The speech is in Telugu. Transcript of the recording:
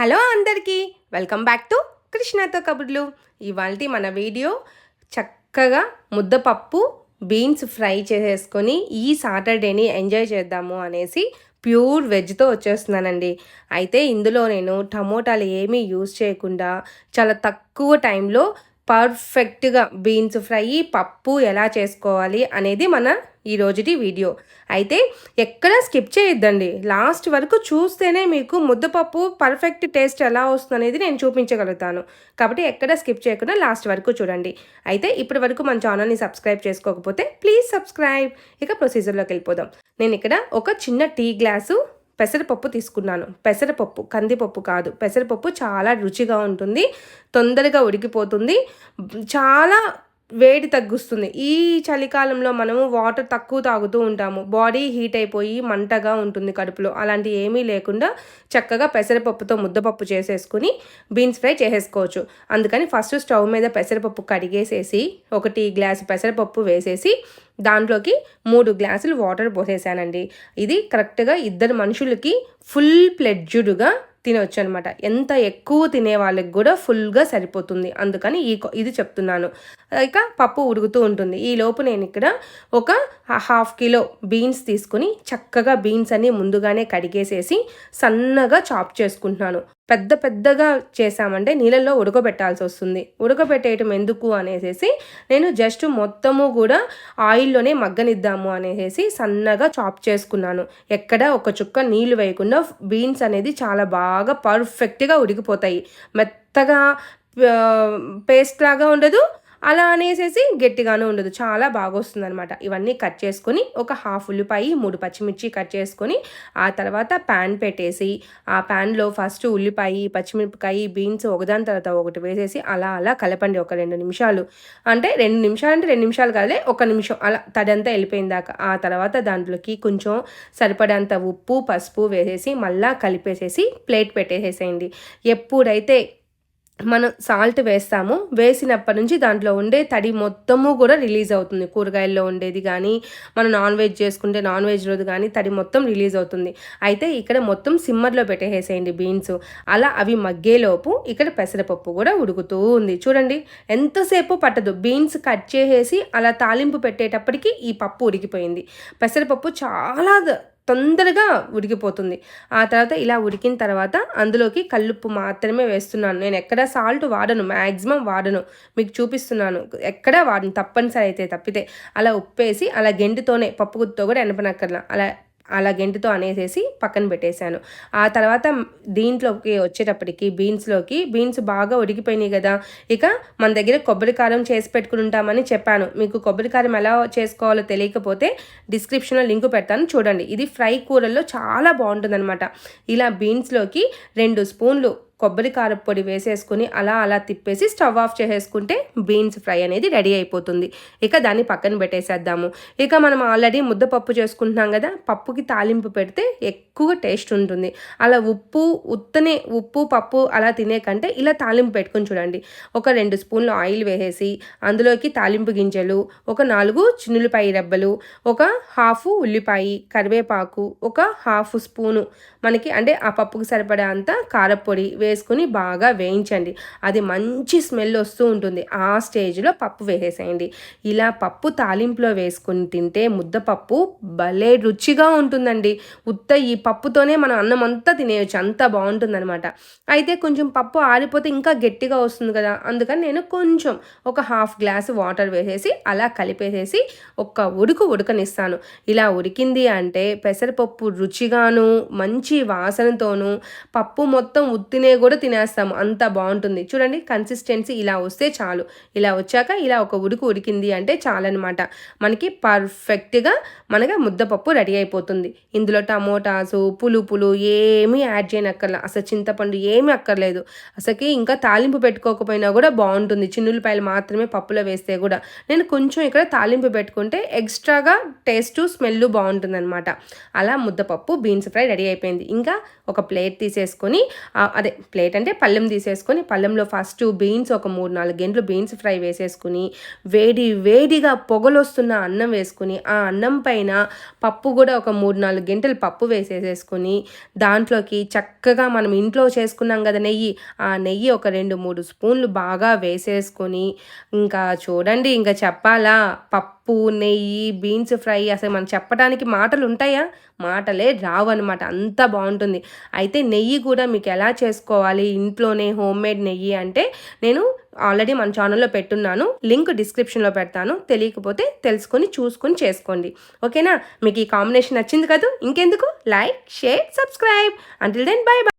హలో అందరికీ వెల్కమ్ బ్యాక్ టు కృష్ణతో కబుర్లు. ఇవాళ మన వీడియో చక్కగా ముద్దపప్పు బీన్స్ ఫ్రై చేసేసుకొని ఈ సాటర్డేని ఎంజాయ్ చేద్దాము అనేసి ప్యూర్ వెజ్తో వచ్చేస్తున్నానండి. అయితే ఇందులో నేను టమోటాలు ఏమీ యూజ్ చేయకుండా చాలా తక్కువ టైంలో పర్ఫెక్ట్గా బీన్స్ ఫ్రై పప్పు ఎలా చేసుకోవాలి అనేది మన ఈ రోజుటి వీడియో. అయితే ఎక్కడ స్కిప్ చేయొద్దండి. లాస్ట్ వరకు చూస్తేనే మీకు ముద్దపప్పు పర్ఫెక్ట్ టేస్ట్ ఎలా వస్తుంది అనేది నేను చూపించగలుగుతాను. కాబట్టి ఎక్కడ స్కిప్ చేయకుండా లాస్ట్ వరకు చూడండి. అయితే ఇప్పటి వరకు మన ఛానల్ని సబ్స్క్రైబ్ చేసుకోకపోతే ప్లీజ్ సబ్స్క్రైబ్. ఇక ప్రొసీజర్లోకి వెళ్ళిపోదాం. నేను ఇక్కడ ఒక చిన్న టీ గ్లాసు పెసరపప్పు తీసుకున్నాను. పెసరపప్పు కందిపప్పు కాదు. పెసరపప్పు చాలా రుచిగా ఉంటుంది తొందరగా ఉడికిపోతుంది. చాలా వేడి తగ్గుస్తుంది. ఈ చలికాలంలో మనము వాటర్ తక్కువ తాగుతూ ఉంటాము. బాడీ హీట్ అయిపోయి మంటగా ఉంటుంది కడుపులో. అలాంటి ఏమీ లేకుండా చక్కగా పెసరపప్పుతో ముద్దపప్పు చేసేసుకుని బీన్స్ ఫ్రై చేసేసుకోవచ్చు. అందుకని ఫస్ట్ స్టవ్ మీద పెసరపప్పు కడిగేసేసి ఒకటి గ్లాస్ పెసరపప్పు వేసేసి దాంట్లోకి మూడు గ్లాసులు వాటర్ పోసేసానండి. ఇది కరెక్ట్గా ఇద్దరు మనుషులకి ఫుల్ ప్లెడ్జుడ్గా తినవచ్చు అనమాట ఎంత ఎక్కువ తినే వాళ్ళకి కూడా ఫుల్గా సరిపోతుంది. అందుకని ఈ ఇది చెప్తున్నాను. ఇక పప్పు ఉడుకుతూ ఉంటుంది. ఈ లోపు నేను ఇక్కడ ఒక హాఫ్ కిలో బీన్స్ తీసుకుని చక్కగా బీన్స్ అన్ని ముందుగానే కడిగేసేసి సన్నగా చాప్ చేసుకుంటున్నాను. పెద్ద పెద్దగా చేసామంటే నీళ్ళల్లో ఉడకబెట్టాల్సి వస్తుంది. ఉడకబెట్టేయటం ఎందుకు అనేసి నేను జస్ట్ మొత్తము కూడా ఆయిల్లోనే మగ్గనిద్దాము అనేసి సన్నగా చాప్ చేసుకున్నాను. ఎక్కడ ఒక చుక్క నీళ్ళు వేయకుండా బీన్స్ అనేది చాలా బాగా పర్ఫెక్ట్గా ఉడికిపోతాయి. మెత్తగా పేస్ట్ లాగా ఉండదు అలా అనేసేసి గట్టిగానే ఉండదు. చాలా బాగా వస్తుంది అనమాట ఇవన్నీ కట్ చేసుకొని ఒక హాఫ్ ఉల్లిపాయ మూడు పచ్చిమిర్చి కట్ చేసుకొని ఆ తర్వాత ప్యాన్ పెట్టేసి ఆ ప్యాన్లో ఫస్ట్ ఉల్లిపాయ పచ్చిమిరపకాయ బీన్స్ ఒకదాని తర్వాత ఒకటి వేసేసి అలా అలా కలపండి ఒక రెండు నిమిషాలు. అంటే రెండు నిమిషాలు అంటే రెండు నిమిషాలు కాదే ఒక నిమిషం అలా తడంతా వెళ్ళిపోయిందాక ఆ తర్వాత దాంట్లోకి కొంచెం సరిపడంత ఉప్పు పసుపు వేసేసి మళ్ళా కలిపేసేసి ప్లేట్ పెట్టేసేసేయండి ఎప్పుడైతే మనం సాల్ట్ వేస్తాము. వేసినప్పటి నుంచి దాంట్లో ఉండే తడి మొత్తము కూడా రిలీజ్ అవుతుంది. కూరగాయల్లో ఉండేది కానీ మనం నాన్ వెజ్ చేసుకుంటే నాన్ వెజ్ రోజు కానీ తడి మొత్తం రిలీజ్ అవుతుంది. అయితే ఇక్కడ మొత్తం సిమ్మర్లో పెట్టేసేయండి బీన్స్ అలా అవి మగ్గేలోపు ఇక్కడ పెసరపప్పు కూడా ఉడుకుతూ ఉంది. చూడండి ఎంతసేపు పట్టదు. బీన్స్ కట్ చేసేసి అలా తాలింపు పెట్టేటప్పటికి ఈ పప్పు ఉడికిపోయింది. పెసరపప్పు చాలా తొందరగా ఉడికిపోతుంది. ఆ తర్వాత ఇలా ఉడికిన తర్వాత అందులోకి కల్లుప్పు మాత్రమే వేస్తున్నాను. నేను ఎక్కడ సాల్ట్ వాడను మ్యాక్సిమం వాడను. మీకు చూపిస్తున్నాను. ఎక్కడ వాడను తప్పనిసరి అయితే తప్పితే. అలా ఉప్పేసి అలా గెంటితోనే పప్పు గుత్తో కూడా ఎనపనక్కర్లా. అలా అలా గెంటుతో అనేసేసి పక్కన పెట్టేశాను. ఆ తర్వాత దీంట్లోకి వచ్చేటప్పటికి బీన్స్లోకి బీన్స్ బాగా ఉడికిపోయినాయి కదా ఇక మన దగ్గర కొబ్బరి కారం చేసి పెట్టుకుని ఉంటామని చెప్పాను. మీకు కొబ్బరి కారం ఎలా చేసుకోవాలో తెలియకపోతే డిస్క్రిప్షన్లో లింక్ పెడతాను చూడండి. ఇది ఫ్రై కూరల్లో చాలా బాగుంటుందన్నమాట. ఇలా బీన్స్లోకి రెండు స్పూన్లు కొబ్బరి కారపొడి వేసేసుకుని అలా అలా తిప్పేసి స్టవ్ ఆఫ్ చేసేసుకుంటే బీన్స్ ఫ్రై అనేది రెడీ అయిపోతుంది. ఇక దాన్ని పక్కన పెట్టేసేద్దాము. ఇక మనం ఆల్రెడీ ముద్దపప్పు చేసుకుంటున్నాం కదా పప్పుకి తాలింపు పెడితే ఎక్కువ టేస్ట్ ఉంటుంది. అలా ఉప్పు ఉత్తనే ఉప్పు పప్పు అలా తినే కంటే ఇలా తాలింపు పెట్టుకుని చూడండి. ఒక రెండు స్పూన్లు ఆయిల్ వేసేసి అందులోకి తాలింపు గింజలు ఒక నాలుగు చిన్నులపాయ రెబ్బలు ఒక హాఫ్ ఉల్లిపాయ కరివేపాకు ఒక హాఫ్ స్పూను మనకి అంటే ఆ పప్పుకి సరిపడే అంత కారపొడి వేసుకుని బాగా వేయించండి. అది మంచి స్మెల్ వస్తూ ఉంటుంది. ఆ స్టేజ్లో పప్పు వేసేసేయండి. ఇలా పప్పు తాలింపులో వేసుకుని తింటే ముద్దపప్పు భలే రుచిగా ఉంటుందండి. ఉత్త ఈ పప్పుతోనే మనం అన్నం అంతా తినేయచ్చు. అంత బాగుంటుందన్నమాట. అయితే కొంచెం పప్పు ఆరిపోతే ఇంకా గట్టిగా వస్తుంది కదా. అందుకని నేను కొంచెం ఒక హాఫ్ గ్లాస్ వాటర్ వేసేసి అలా కలిపేసేసి ఒక్క ఉడుకు ఉడకనిస్తాను. ఇలా ఉడికింది అంటే పెసరపప్పు రుచిగాను మంచి వాసనతోనూ పప్పు మొత్తం ఉత్తినే కూడా తినేస్తాము. అంత బాగుంటుంది. చూడండి కన్సిస్టెన్సీ ఇలా వస్తే చాలు. ఇలా వచ్చాక ఇలా ఒక ఉడుకు ఉడికింది అంటే చాలన్నమాట. మనకి పర్ఫెక్ట్గా మనకి ముద్దపప్పు రెడీ అయిపోతుంది. ఇందులో టమోటాసు పులుపులు ఏమీ యాడ్ చేయనక్కర్లేదు అసలు చింతపండు ఏమీ అక్కర్లేదు. అసలుకి ఇంకా తాలింపు పెట్టుకోకపోయినా కూడా బాగుంటుంది. చిన్నులపాయలు మాత్రమే పప్పులో వేస్తే కూడా. నేను కొంచెం ఇక్కడ తాలింపు పెట్టుకుంటే ఎక్స్ట్రాగా టేస్ట్ స్మెల్ బాగుంటుంది అనమాట అలా ముద్దపప్పు బీన్స్ ఫ్రై రెడీ అయిపోయింది. ఇంకా ఒక ప్లేట్ తీసేసుకొని అదే ప్లేట్ అంటే పళ్ళెం తీసేసుకొని పళ్ళెంలో ఫస్ట్ బీన్స్ ఒక మూడు నాలుగు గంటలు బీన్స్ ఫ్రై వేసేసుకుని వేడి వేడిగా పొగలొస్తున్న అన్నం వేసుకుని ఆ అన్నం పైన పప్పు కూడా ఒక మూడు నాలుగు గంటలు పప్పు వేసేసేసుకుని దాంట్లోకి చక్కగా మనం ఇంట్లో చేసుకున్నాం కదా నెయ్యి ఆ నెయ్యి ఒక రెండు మూడు స్పూన్లు బాగా వేసేసుకొని ఇంకా చూడండి ఇంకా చెప్పాలా? పప్పు నెయ్యి బీన్స్ ఫ్రై అసలు మనం చెప్పడానికి మాటలు ఉంటాయా మాటలే రావు అనమాట అంత బాగుంటుంది. అయితే నెయ్యి కూడా మీకు ఎలా చేసుకోవాలి? ఇంట్లోనే హోమ్ మేడ్ నెయ్యి అంటే నేను ఆల్రెడీ మన ఛానల్లో పెట్టున్నాను. లింక్ డిస్క్రిప్షన్లో పెడతాను. తెలియకపోతే తెలుసుకొని చూసుకొని చేసుకోండి. ఓకేనా? మీకు ఈ కాంబినేషన్ నచ్చింది కదా? ఇంకెందుకు? Like share subscribe. Until then bye